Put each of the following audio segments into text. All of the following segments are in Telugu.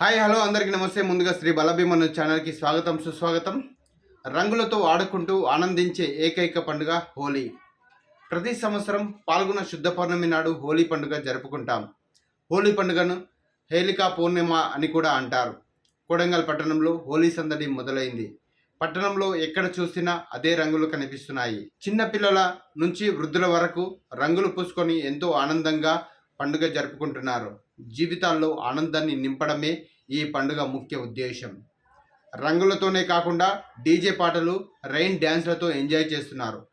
హాయ్ హలో అందరికీ నమస్తే. ముందుగా శ్రీ బలభీమను ఛానల్కి స్వాగతం సుస్వాగతం. రంగులతో ఆడుకుంటూ ఆనందించే ఏకైక పండుగ హోలీ. ప్రతి సంవత్సరం పాల్గొన శుద్ధ పౌర్ణమి నాడు హోలీ పండుగ జరుపుకుంటాం. హోలీ పండుగను హేలికా పూర్ణిమ అని కూడా అంటారు. కొడంగల్ పట్టణంలో హోలీ సందడి మొదలైంది. పట్టణంలో ఎక్కడ చూసినా అదే రంగులు కనిపిస్తున్నాయి. చిన్నపిల్లల నుంచి వృద్ధుల వరకు రంగులు పూసుకొని ఎంతో ఆనందంగా పండుగ జరుపుకుంటున్నారు. జీవితాల్లో ఆనందాన్ని నింపడమే ఈ పండుగ ముఖ్య ఉద్దేశం. రంగులతోనే కాకుండా డీజే పాటలు రెయిన్ డ్యాన్స్లతో ఎంజాయ్ చేస్తున్నారు.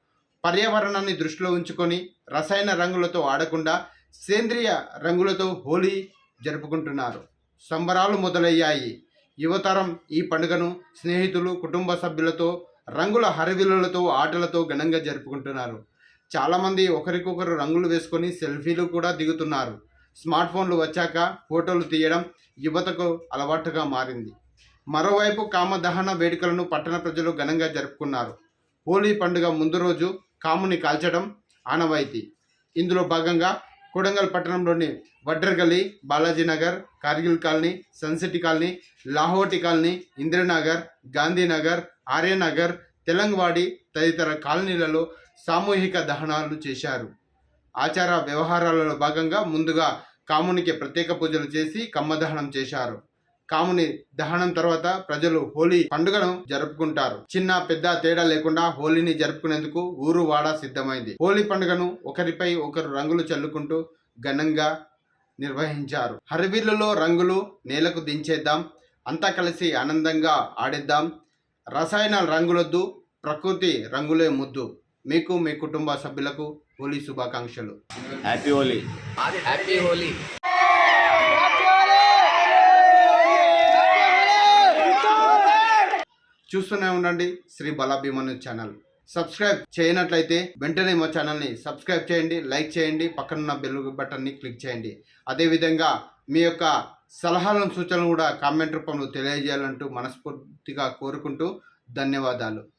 పర్యావరణాన్ని దృష్టిలో ఉంచుకొని రసాయన రంగులతో ఆడకుండా సేంద్రియ రంగులతో హోలీ జరుపుకుంటున్నారు. సంబరాలు మొదలయ్యాయి. యువతరం ఈ పండుగను స్నేహితులు కుటుంబ సభ్యులతో రంగుల హరివిలులతో ఆటలతో ఘనంగా జరుపుకుంటున్నారు. చాలామంది ఒకరికొకరు రంగులు వేసుకొని సెల్ఫీలు కూడా దిగుతున్నారు. స్మార్ట్ ఫోన్లు వచ్చాక ఫోటోలు తీయడం యువతకు అలవాటుగా మారింది. మరోవైపు కామదహన వేడుకలను పట్టణ ప్రజలు ఘనంగా జరుపుకున్నారు. హోలీ పండుగ ముందు రోజు కాముని కాల్చడం ఆనవాయితీ. ఇందులో భాగంగా కొడంగల్ పట్టణంలోని Vadragali Balaji Nagar Kargil colony sun city colony Lahoti colony Indiranagar Gandhinagar Aryanagar Telangavadi తదితర కాలనీలలో సామూహిక దహనాలు చేశారు. ఆచార వ్యవహారాలలో భాగంగా ముందుగా కామునికి ప్రత్యేక పూజలు చేసి కమ్మదహనం చేశారు. కాముని దహనం తర్వాత ప్రజలు హోలీ పండుగను జరుపుకుంటారు. చిన్న పెద్ద తేడా లేకుండా హోలీని జరుపుకునేందుకు ఊరు వాడ సిద్ధమైంది. హోలీ పండుగను ఒకరిపై ఒకరు రంగులు చల్లుకుంటూ ఘనంగా నిర్వహించారు. హరివిల్లులో రంగులు నేలకు దించేద్దాం అంతా కలిసి ఆనందంగా ఆడేద్దాం. రసాయన రంగులొద్దు ప్రకృతి రంగులే ముద్దు. మీకు మీ కుటుంబ సభ్యులకు హోలీ శుభాకాంక్షలు. హ్యాపీ హోలీ హ్యాపీ హోలీ చూస్తూనే ఉండండి శ్రీ బలాభిమను ఛానల్ సబ్స్క్రైబ్ చేయనట్లయితే వెంటనే మా ఛానల్ని సబ్స్క్రైబ్ చేయండి లైక్ చేయండి పక్కనున్న బెల్ బటన్ని క్లిక్ చేయండి. అదేవిధంగా మీ యొక్క సలహాలను సూచనలు కూడా కామెంట్ రూపంలో తెలియజేయాలంటూ మనస్ఫూర్తిగా కోరుకుంటూ ధన్యవాదాలు.